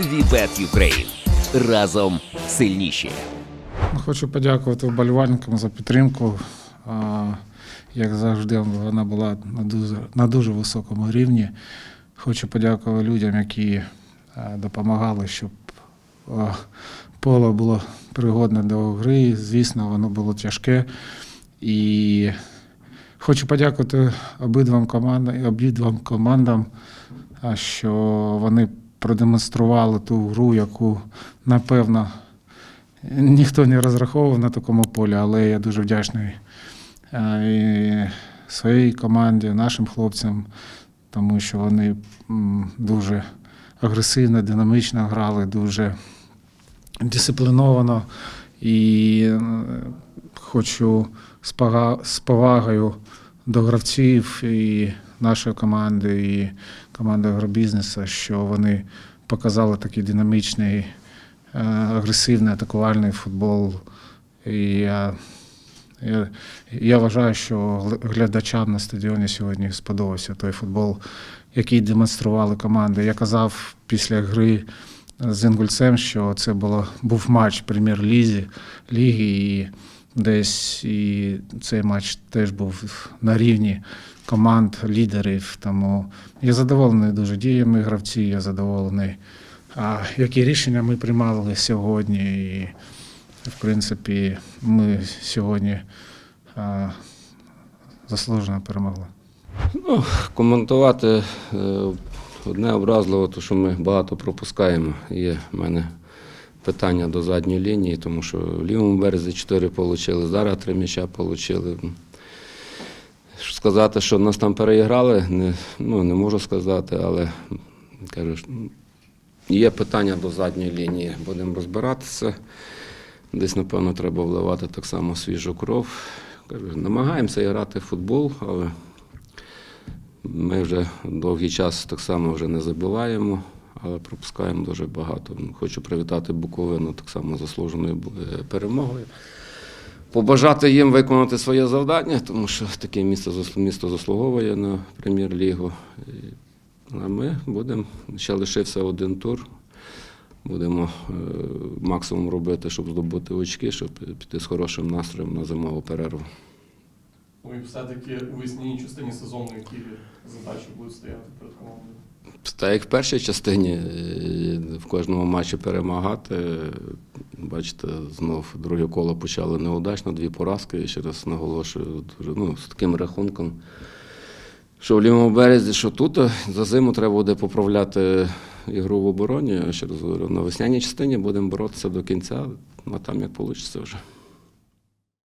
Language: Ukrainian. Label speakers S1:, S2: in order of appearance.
S1: Вібет Юкрейн. Разом сильніші.
S2: Хочу подякувати вболівальникам за підтримку. Як завжди, вона була на дуже, на дуже високому рівні. Хочу подякувати людям, які допомагали, щоб а, поле було пригодне до гри. Звісно, воно було тяжке. І хочу подякувати обидвам командам, обидвам командам, що вони продемонстрували ту гру, яку, напевно, Ніхто не розраховував на такому полі, але я дуже вдячний е, і своїй команді, нашим хлопцям, тому що вони дуже агресивно, динамічно грали, дуже дисципліновано. І е, хочу з повагою до гравців і нашої команди, і команди агробізнесу, що вони показали такий динамічний е, агресивний атакувальний футбол. І я, я, я вважаю, що глядачам на стадіоні сьогодні сподобався той футбол, який демонстрували команди. Я казав після гри з Інгульцем, що це було, був матч прем'єр-лізі ліги, і десь і цей матч теж був на рівні команд, лідерів. Тому я задоволений дуже діями гравців, я задоволений а які рішення ми приймали сьогодні. І, в принципі, ми сьогодні а, заслужено перемогли.
S3: Ну, коментувати е, одне образливо, то що ми багато пропускаємо. Є в мене питання до задньої лінії, тому що в лівому березі 4 отримали, зараз 3 м'яча отримали. Сказати, що нас там переіграли, не, ну, не можу сказати, але кажу, є питання до задньої лінії. Будемо розбиратися. Десь, напевно, треба вливати так само свіжу кров. Кажу, намагаємося грати в футбол, але ми вже довгий час так само вже не забиваємо, але пропускаємо дуже багато. Хочу привітати Буковину так само заслуженою е, перемогою. Побажати їм виконати своє завдання, тому що таке місто, місто заслуговує на прем'єр-лігу. І- А ми будемо, ще лишився один тур. Будемо е, максимум робити, щоб здобути очки, щоб піти з хорошим настроєм на зимову перерву.
S4: Ну і все-таки у весняній частині сезону, які задачі будуть стояти перед командою.
S3: Та як в першій частині е, в кожному матчі перемагати. Бачите, знов друге коло почали неудачно, дві поразки. І ще раз наголошую, ну, з таким рахунком. Що в лівому березі, що тут, за зиму треба буде поправляти ігру в обороні. Я ще раз говорю, на весняній частині будемо боротися до кінця, а там як вийде вже.